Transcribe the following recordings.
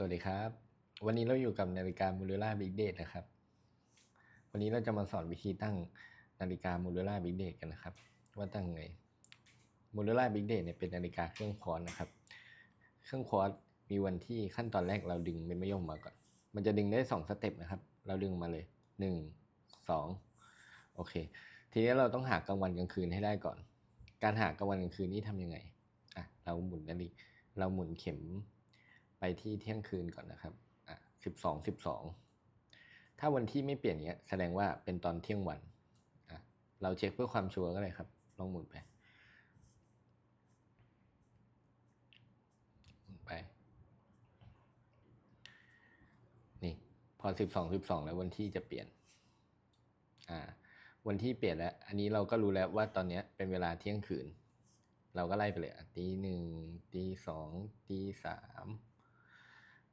สวัสดีครับ วันนี้เราอยู่กับนาฬิกามูลล่าบิ๊กเดทนะครับ วันนี้เราจะมาสอนวิธีตั้งนาฬิกามูลล่าบิ๊กเดทกันนะครับ ว่าตั้งไงมูลล่าบิ๊กเดทเนี่ยเป็นนาฬิกาเครื่องควอนนะครับ เครื่องควอนมีวันที่ขั้นตอนแรกเราดึงเป็นม่ยมมาก่อน มันจะดึงได้สองสเต็ปนะครับ เราดึงมาเลยหนึ่งสองโอเค ทีนี้เราต้องหากลางวันกลางคืนให้ได้ก่อน การหากลางวันกลางคืนนี่ทำยังไงอะเราหมุนนาฬิกาเราหมุนเข็ม ไปที่เที่ยงคืนก่อนนะครับอะสิบสองสิบสองถ้าวันที่ไม่เปลี่ยนเนี้ยแสดงว่าเป็นตอนเที่ยงวันอะเราเช็คเพื่อความชัวร์ก็เลยครับ ลองหมุนไปหมุนไป นี่พอสิบสองสิบสองแล้ววันที่จะเปลี่ยนอ่าวันที่เปลี่ยนแล้ว อันนี้เราก็รู้แล้วว่าตอนเนี้ยเป็นเวลาเที่ยงคืน เราก็ไล่ไปเลยตีหนึ่งตีสองตีสาม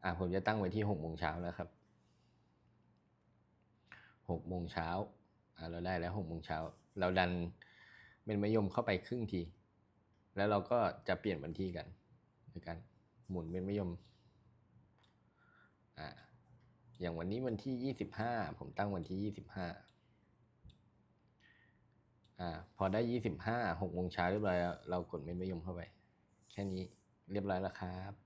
อะผมจะตั้งไว้ที่หกโมงเช้าแล้วครับหกโมงเช้าอะเราได้แล้วหกโมงเช้าเราดันเป็นมะยมเข้าไปครึ่งที แล้วเราก็จะเปลี่ยนวันที่กันโดยการหมุนเป็นมะยมอ่าอย่างวันนี้วันที่ยี่สิบห้าผมตั้งวันที่ยี่สิบห้าอ่าพอได้ยี่สิบห้าหกโมงเช้าเรียบร้อยแล้วเรากดเม็ดมะยมเข้าไป แค่นี้เรียบร้อยแล้วครับ